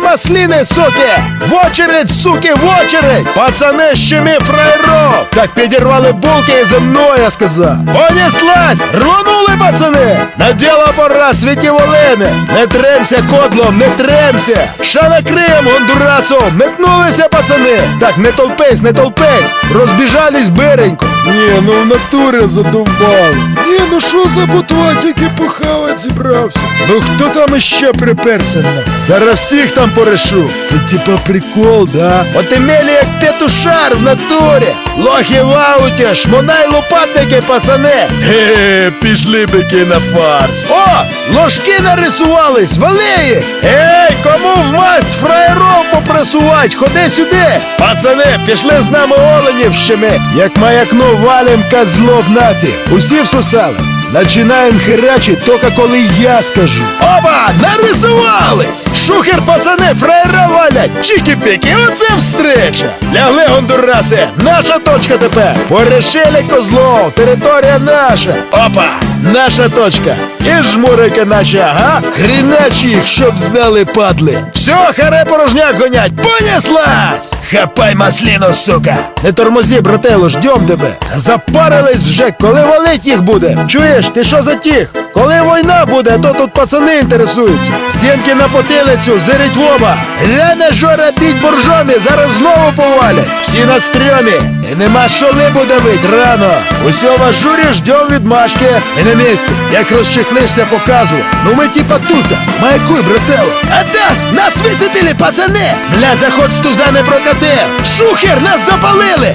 Маслины, суки! В очередь, суки, в очередь! Пацани, щеми фраєров! Так підірвали булки і земною, я сказав! Понеслась! Рванули, пацани! На діло пора, світі волини! Не тремся, кодлом, не тремся! Ша накриєм, гондурацом! Метнулися, пацани! Так, не толпись, не толпись! Розбіжались биренько! Ні, ну в натурі задовбали! Ні, ну що за ботва, тільки похавать зібрався! Ну хто там іще приперся на? Зараз всіх там порешу! Це типа прикол, да? От імелі як петушар в натурі! Лохи в ауті, шмонай лопатники, пацани! Ге, пішли бики на фарш! О, ложки нарисувались, вали! Ей, кому в масть попресувать? Ходи сюди! Пацани, пішли з нами оленівщими! Як маякну валим козлов нафіг! Усі всусали! Начинаємо херачить тока коли я скажу. Оба! Нарисувались! Шухер, пацани, фраєра валять! Чики-піки, оце встреча! Лягли, гондураси! Наша точка тепер! Порешили козлов! Територія наша! Опа! Наша точка! І жмурики наші, ага! Хріначі їх, щоб знали, падли! Все, харе порожняк гонять! Понеслась! Хапай масліну, сука! Не тормозі, брателло, ждем тебе! Запарились вже, коли валить їх буде! Чуєш, ти що затіх? Коли війна буде, то тут пацани інтересуються. Сімки на потилицю, зирить в оба. Гляне жора біть буржомі, зараз знову повалять. Всі на стрьомі. І нема що либо давить рано. Усьо в ажурі ждем відмашки. І на місці, як розчехлишся, показу. Ну ми типа тута. Майкуй, брателло. Атас, нас вицепили, пацани! Бля, заход з туза не прокатив. Шухер, нас запалили!